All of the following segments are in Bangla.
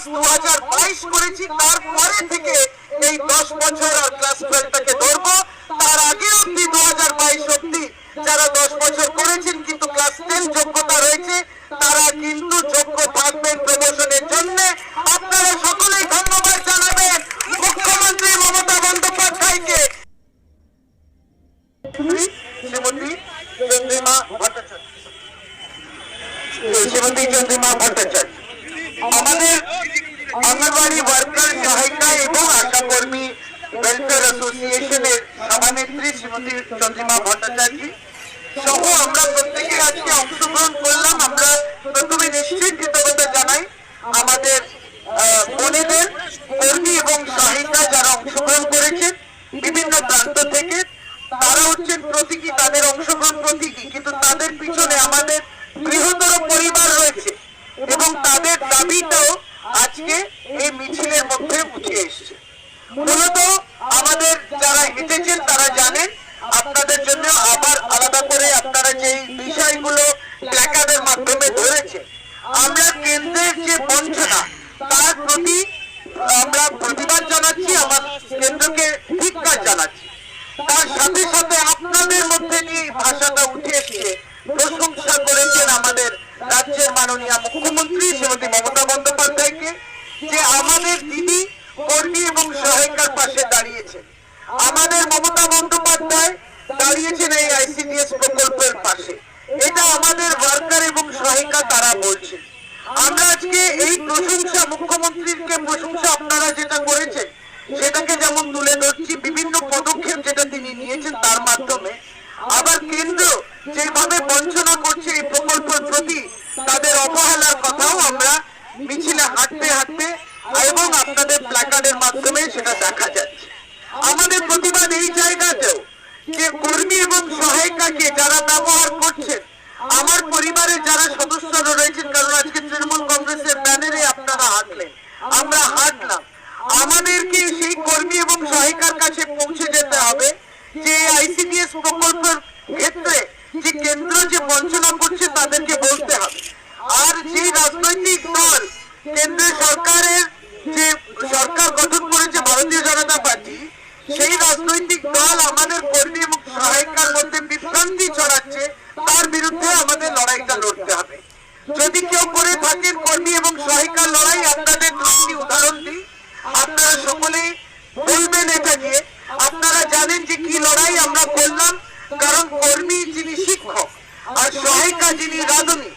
আগস্ট দু হাজার বাইশ করেছি তারপরে থেকে এই দশ বছর আর ক্লাস টুয়েলভটাকে ধরবো। তার আগে অব্দি দু হাজার বাইশ অব্দি যারা দশ বছর করেছেন কিন্তু ক্লাস টেন যোগ্যতা রয়েছে তারা কিন্তু যোগ্য থাকবেন প্রমোশনের জন্য। আপনারা সকলেই ধন্যবাদ জানাবেন মুখ্যমন্ত্রী মমতা বন্দ্যোপাধ্যায়কে। শ্রীমতী চন্দ্রিমা ভট্টাচার্য। শ্রীমতী চন্দ্রিমা ভট্টাচার্য। অঙ্গনবাড়ি ওয়ার্কার সহায়িকা এবং আশা কর্মী ওয়েলফেয়ার অ্যাসোসিয়েশনের সভানেত্রী শ্রীমতী চন্দ্রিমা ভট্টাচার্য সহ আমরা প্রত্যেকে আজকে অংশগ্রহণ করলাম। আমরা প্রথমে নিশ্চিত কৃতজ্ঞতা জানাই আমাদের বোনেদের, কর্মী এবং সহায়িকা যারা অংশগ্রহণ করেছেন বিভিন্ন প্রান্ত থেকে। তারা হচ্ছেন প্রতীকী, তাদের অংশগ্রহণ প্রতীকী। কিন্তু তাদের পিছনে আমাদের বৃহত্তর পরিবার রয়েছে এবং তাদের দাবিটাও আজকে মূলত আমাদের যারা তারা জানেন, আপনাদের জন্য আবার আলাদা করে আপনারা যে বিষয়গুলো মাধ্যমে ধরেছেন, আমরা কেন্দ্রের যে বঞ্চনা, তার প্রতি আমরা প্রতিবাদ জানাচ্ছি, আমার কেন্দ্রকে ধিক্কার জানাচ্ছি। তার সাথে সাথে আপনাদের মধ্যে এই ভাষাটা উঠে এসেছে, প্রশংসা করেছেন আমাদের রাজ্যের মাননীয় মুখ্যমন্ত্রী শ্রীমতী মমতা বন্দ্যোপাধ্যায়কে, যে আমাদের দিদি কর্মী এবং সহায়িকার পাশে দাঁড়িয়েছেন আমাদের মমতা বন্দ্যোপাধ্যায় দাঁড়িয়েছেন এই আইসিডিএস প্রকল্পের পাশে। এটা আমাদের ওয়ার্কার এবং সহায়িকা তারা বলছেন। আমরা আজকে এই প্রশংসা মুখ্যমন্ত্রীকে প্রশংসা আপনারা যেটা করেছেন, সেটাকে যেমন তুলে ধরছি, বিভিন্ন পদক্ষেপ যেটা তিনি নিয়েছেন তার মাধ্যমে, আবার কেন্দ্র যেভাবে বঞ্চনা করছে এই প্রকল্পের প্রতি, তাদের অবহেলার কথাও আমরা মিছিলে হাঁটতে হাঁটতে এবং আপনাদের মাধ্যমে সেটা দেখা যাচ্ছে। আমাদের প্রতিবাদ এই জায়গাতেও যে কর্মী এবং সহায়িকাকে যারা ব্যবহার করছেন, আমার পরিবারের যারা সদস্যরা রয়েছেন, কারণ আজকে তৃণমূল কংগ্রেসের ব্যানারে আপনারা হাঁটলেন, আমরা হাঁটলাম। আমাদেরকে সেই কর্মী এবং সহায়িকার কাছে পৌঁছে যেতে হবে যে আইসিডিএস প্রকল্পের ক্ষেত্রে যে কেন্দ্র যে বঞ্চনা করছে তাদেরকে বলতে হবে। আর যে রাজনৈতিক দল কেন্দ্রীয় সরকারের যে সরকার গঠন করেছে ভারতীয় জনতা পার্টি, সেই রাজনৈতিক দল আমাদের কর্মী এবং সহায়িকার মধ্যে বিভ্রান্তি ছড়াচ্ছে, তার বিরুদ্ধে আমাদের লড়াইটা লড়তে হবে। যদি কেউ করে থাকেন কর্মী এবং সহায়িকার লড়াই, আপনাদের দুটি উদাহরণ দিই। আপনারা সকলেই বলবেন এটা নিয়ে। আপনারা জানেন যে কি লড়াই আমরা করলাম, কারণ কর্মী যিনি শিক্ষক আর সহায়িকা যিনি রাঁধুনি,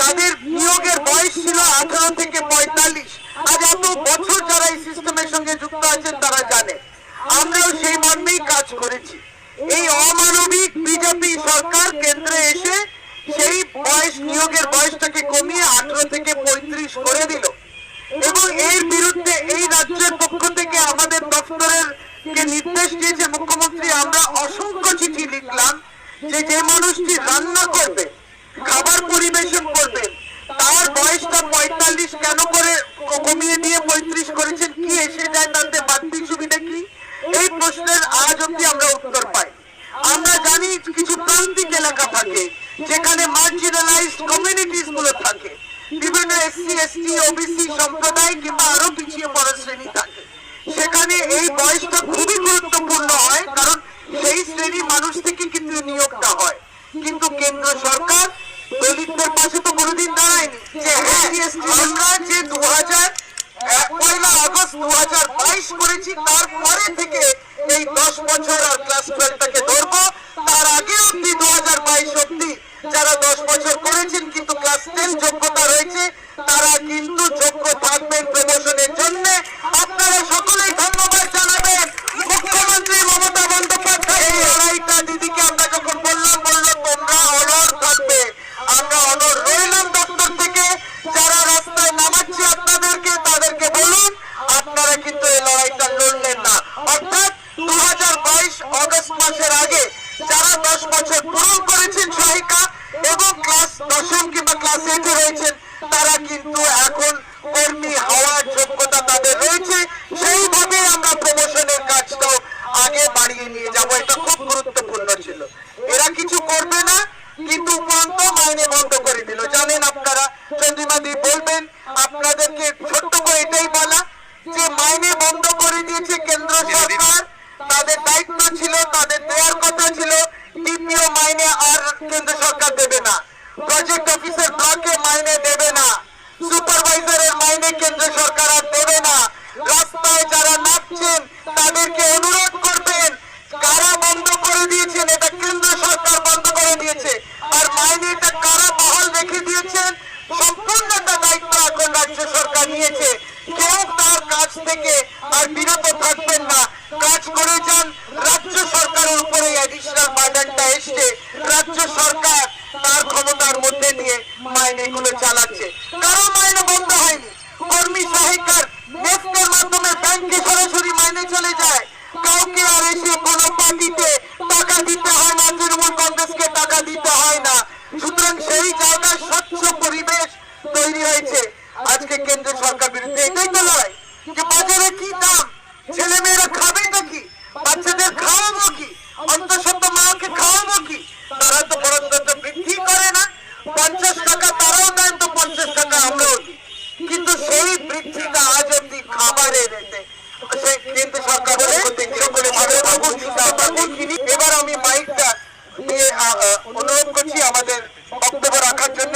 তাদের নিয়োগের বয়স ছিল আঠারো থেকে পঁয়তাল্লিশ আজ এত বছর যারা এই সিস্টেমের যুক্ত আছেন তারা জানে। আমরাও সেই মর্মেই কাজ করেছি। এই অমানবিক বিজেপি সরকার কেন্দ্রে এসে সেই বয়স নিয়োগের বয়সটাকে কমিয়ে আঠারো থেকে পঁয়ত্রিশ করে দিল। এবং এর বিরুদ্ধে এই রাজ্যের পক্ষ থেকে আমাদের দপ্তরের নির্দেশ দিয়েছে মুখ্যমন্ত্রী, আমরা অসংখ্য চিঠি লিখলাম যে যে মানুষটি রান্না করবে, খাবার পরিবেশন করবে, তার বয়সটা পঁয়তাল্লিশ কেন করে কমিয়ে দিয়ে পঁয়ত্রিশ করেছেন, কি এসে যায় তাতে বাড়তি সুবিধা কি এই প্রশ্নের আজ অব্দি আমরা উত্তর পাই আমরা জানি কিছু প্রান্তিক এলাকা থাকে, যেখানে মার্জিনালাইজড কমিউনিটিসগুলো থাকে। বিভিন্ন এসসি এসটি ওবিসি সম্প্রদায় কিংবা আরও পিছিয়ে পড়া শ্রেণি থাকে। সেখানে এই বয়সটা খুবই গুরুত্বপূর্ণ হয়, কারণ সেই শ্রেণির মানুষ থেকে কিন্তু নিয়োগটা হয়। কিন্তু কেন্দ্র সরকার দলিতদের পাশে তো কোনোদিন দাঁড়ায়নি। যে হ্যাঁ আমরা যে দু হাজার পয়লা আগস্ট দু হাজার বাইশ করেছি, তারপরে থেকে এই দশ বছর আর ক্লাস টুয়েলভটাকে তার আগে অব্দি দু হাজার বাইশ অব্দি যারা দশ বছর করেছেন কিন্তু ক্লাস টেন যোগ্যতা রয়েছে, তারা কিন্তু যোগ্য থাকবেন প্রমোশনের জন্য। হয়েছেন তারা কিন্তু এখন কর্মী হওয়ার যোগ্যতা তাদের রয়েছে। সেইভাবে আমরা প্রমোশনের কাজটাও আগে বাড়িয়ে নিয়ে যাব। এটা খুব গুরুত্বপূর্ণ ছিল। এরা কিছু করবে না কিন্তু বন্ধ মাইনে বন্ধ করে দিল। জানেন আপনারা চন্দ্রিমাদি বলবেন আপনাদেরকে ছোট্ট করে এটাই বলা যে মাইনে বন্ধ করে দিয়েছে কেন্দ্র সরকার। তাদের দায়িত্ব ছিল তাদের দেওয়ার কথা ছিল। দ্বিতীয় মাইনে আর কেন্দ্র সরকার দেবে না। প্রজেক্ট অফিসের ব্লকে মাইনে দেবে না। সুপারভাইজারের মাইনে কেন্দ্র সরকার আর দেবে না। রাস্তায় যারা নাচছেন, তাদেরকে অনুরোধ করবেন কারা বন্ধ করে দিয়েছেন এটা কেন্দ্র সরকার বন্ধ করে দিয়েছে আর মাইনেটা কারা বহাল রেখে দিয়েছেন সম্পূর্ণটা দায়িত্ব এখন রাজ্য সরকার নিয়েছে কেউ তার কাছ থেকে আর বিরত থাকবেন না কাজ করে যান রাজ্য সরকারের উপরে অ্যাডিশনাল বার্ডেনটা এসছে রাজ্য সরকার তার ক্ষমতার মধ্যে নিয়ে মাইনেগুলো চালাচ্ছে কারও মাইনে বন্ধ হয়নি কর্মী সহায়িকার নেফটের মাধ্যমে ব্যাংকে সরাসরি মাইনে চলে যায়। কাউকে আর এসে কোনো পার্টিতে টাকা দিতে হয় না, তৃণমূল কংগ্রেসকে টাকা দিতে হয় না। সুতরাং সেই জায়গায় স্বচ্ছ পরিবেশ তৈরি হয়েছে। আজকে কেন্দ্র সরকার বিরুদ্ধে এটাই তো লড়াই, যে বাজারে কি দাম? ছেলে মেয়েরা খাবে নাকি? বাচ্চাদের খাওয়াবো কি? অন্তঃসত্ত্ব মাকে খাওয়াবো কি তারা তো পরস্পর বৃদ্ধি করে না পঞ্চাশ টাকা তারাও দেন তো পঞ্চাশ টাকা আমরাও দিই কিন্তু সেই বৃদ্ধিটা আজ অব্দি খাবারে রেটে সেই কেন্দ্র সরকার বলে সকলে ভালো থাকুন থাকুন এবার আমি মাইকটা নিয়ে অনুরোধ করছি আমাদের বক্তব্য রাখার জন্য।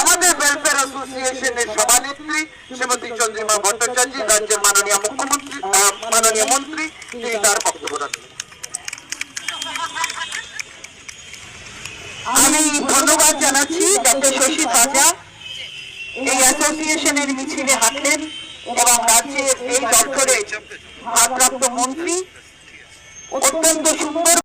আমাদের ওয়েলফেয়ার অ্যাসোসিয়েশনের সভানেত্রী শ্রীমতী চন্দ্রিমা ভট্টাচার্য, রাজ্যের মাননীয় মুখ্যমন্ত্রী মাননীয় মন্ত্রী, তিনি তার বক্তব্য রাখবেন আমি ধন্যবাদ জানাচ্ছি ডক্টর শশী সাজা। এই অ্যাসোসিয়েশনের মিছিলে হাঁটলেন এবং রাজ্যের এই দপ্তরে ভারপ্রাপ্ত মন্ত্রী 我送你个熊